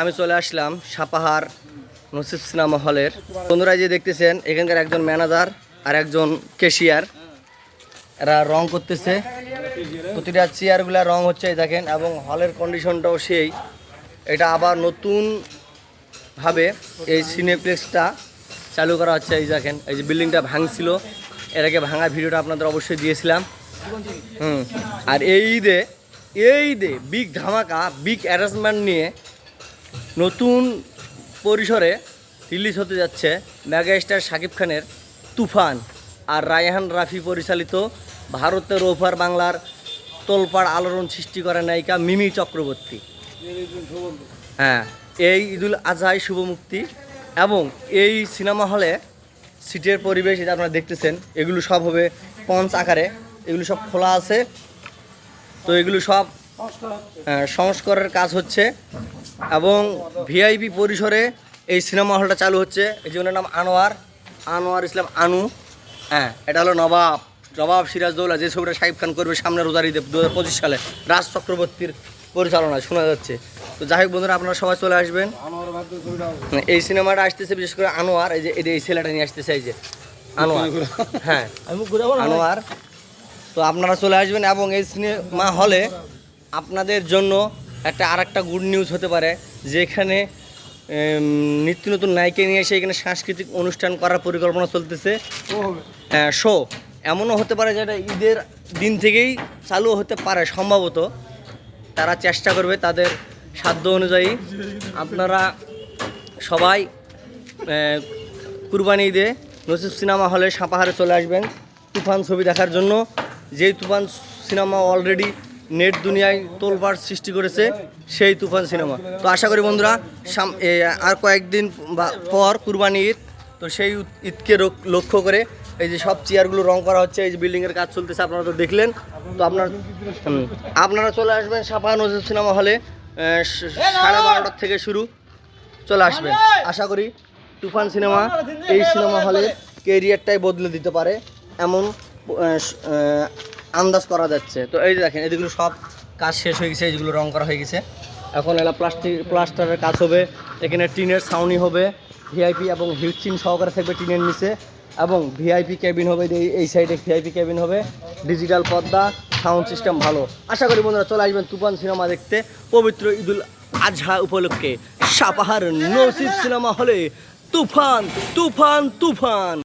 আমি চলে আসলাম সাপাহার নসিব সিনেমা হলের। বন্ধুরা যে দেখতেছেন, এখানকার একজন ম্যানেজার আর একজন কেশিয়ার এরা রং করতেছে। প্রতিটা চেয়ারগুলা রং হচ্ছে দেখেন, এবং হলের কন্ডিশনটাও সেই। এটা আবার নতুন ভাবে এই সিনেপ্লেক্সটা চালু করা হচ্ছে, এই দেখেন, এই যে বিল্ডিংটা ভাঙছিল। আগে ভাঙা ভিডিওটা আপনাদের অবশ্যই দিয়েছিলাম। হুম, আর এই ঈদে এই ঈদে বিগ ধামাকা বিগ অ্যারেঞ্জমেন্ট নিয়ে নতুন পরিসরে রিলিজ হতে যাচ্ছে মেগা স্টার শাকিব খানের তুফান আর রায়হান রাফি পরিচালিত ভারতের ওপার বাংলার তোলপাড় আলোড়ন সৃষ্টি করা নায়িকা মিমি চক্রবর্তী। হ্যাঁ এই ঈদুল আজহাই শুভ মুক্তি এবং এই সিনেমা হলে সিটের পরিবেশ এটা আপনারা দেখতেছেন এগুলো সব হবে পঞ্চ আকারে এগুলো সব খোলা আছে। তো এগুলো সব আহ, সংস্কারের কাজ হচ্ছে এবং ভিআইপি পরিসরে এই সিনেমা হলটা চালু হচ্ছে। এই জনের নাম আনোয়ার। আনোয়ার ইসলাম আনু। হ্যাঁ এটা হলো নবাব। নবাব সিরাজদৌল্লা যে ছবিটা সাহিব খান করবে সামনে রোজারি ঈদে দু হাজার পঁচিশ সালে। রাজ চক্রবর্তীর পরিচালনায় শোনা যাচ্ছে। তো যাই হোক বন্ধুরা আপনারা সবাই চলে আসবেন। এই সিনেমাটা আসতেছে বিশেষ করে আনোয়ার। এই যে এই যে এই ছেলেটা নিয়ে আসতেছে এই যে আনোয়ার। হ্যাঁ আনোয়ার। তো আপনারা চলে আসবেন এবং এই সিনেমা হলে আপনাদের জন্য একটা আর একটা গুড নিউজ হতে পারে যেখানে নিত্য নতুন নায়িকা নিয়ে এসে এখানে সাংস্কৃতিক অনুষ্ঠান করার পরিকল্পনা চলতেছে। শো এমনও হতে পারে যেটা ঈদের দিন থেকেই চালু হতে পারে সম্ভবত। তারা চেষ্টা করবে তাদের সাধ্য অনুযায়ী। আপনারা সবাই কুরবানি ঈদে নসিব সিনেমা হলে সাপাহারে চলে আসবেন। তুফান ছবি দেখার জন্য। যেই তুফান সিনেমা অলরেডি নেট দুনিয়ায় তোলপাড় সৃষ্টি করেছে সেই তুফান সিনেমা। তো আশা করি বন্ধুরা আর কয়েকদিন পর কুরবানি ঈদ, তো সেই ঈদকে লক্ষ্য করে এই যে সব চেয়ারগুলো রং করা হচ্ছে, এই যে বিল্ডিংয়ের কাজ চলতেছে, আপনারা তো দেখলেন। তো আপনার আপনারা চলে আসবেন সাপাহার নসিব সিনেমা হলে সাড়ে বারোটার থেকে শুরু। চলে আসবেন। আশা করি তুফান সিনেমা এই সিনেমা হলে কেরিয়ারটাই বদলে দিতে পারে। এমন আন্দাজ করা যাচ্ছে। তো এই যে দেখেন, এদিকে সব কাজ শেষ হয়ে গেছে, এইগুলো রং করা হয়ে গেছে। এখন এলা প্লাস্টিক প্লাস্টারের কাজ হবে, এখানে টিনের ছাউনি হবে ভিআইপি এবং হিউচিন সহকারে থাকবে টিনের নিচে, এবং ভিআইপি কেবিন হবে, এই- সাইডে ভিআইপি কেবিন হবে। ডিজিটাল পর্দা সাউন্ড সিস্টেম ভালো। আশা করি বন্ধুরা চলে আসবেন তুফান সিনেমা দেখতে। পবিত্র ঈদুল আজহা উপলক্ষে সাপাহার নসিব সিনেমা হলে তুফান তুফান তুফান।